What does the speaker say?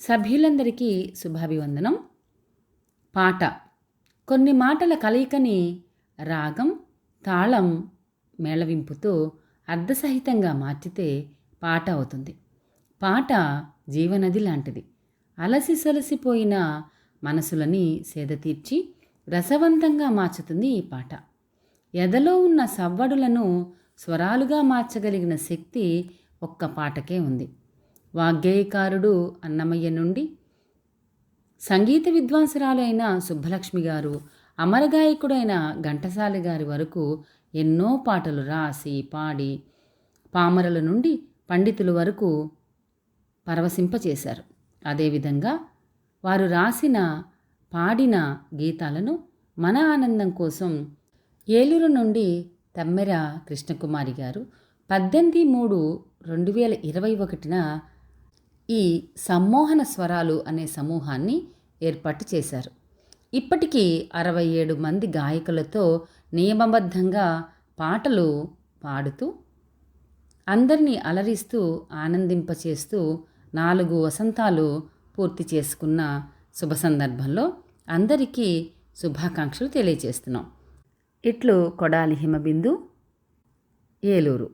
సభ్యులందరికీ శుభాభివందనం. పాట. కొన్ని మాటల కలయికని రాగం తాళం మేళవింపుతో అర్ధసహితంగా మార్చితే పాట అవుతుంది. పాట జీవనది లాంటిది. అలసి సలసిపోయిన మనసులని సేదతీర్చి రసవంతంగా మార్చుతుంది ఈ పాట. ఎదలో ఉన్న సవ్వడులను స్వరాలుగా మార్చగలిగిన శక్తి ఒక్క పాటకే ఉంది. వాగ్గేయకారుడు అన్నమయ్య నుండి సంగీత విద్వాంసరాలైన అయిన సుబ్బలక్ష్మి గారు అమరగాయకుడైన ఘంటసాలి గారి వరకు ఎన్నో పాటలు రాసి పాడి పామరుల నుండి పండితుల వరకు పరవశింపచేశారు అదేవిధంగా వారు రాసిన పాడిన గీతాలను మన ఆనందం కోసం ఏలూరు నుండి తమ్మెర కృష్ణకుమారి గారు పద్దెనిమిది మూడు రెండు వేల ఇరవై ఒకటిన ఈ సమ్మోహన స్వరాలు అనే సమూహాన్ని ఏర్పాటు చేశారు. ఇప్పటికీ అరవై ఏడు మంది గాయకులతో నియమబద్ధంగా పాటలు పాడుతూ అందరినీ అలరిస్తూ ఆనందింపచేస్తూ నాలుగు వసంతాలు పూర్తి చేసుకున్న శుభ సందర్భంలో అందరికీ శుభాకాంక్షలు తెలియజేస్తున్నాం. ఇట్లు కొడాలి హిమబిందు ఏలూరు.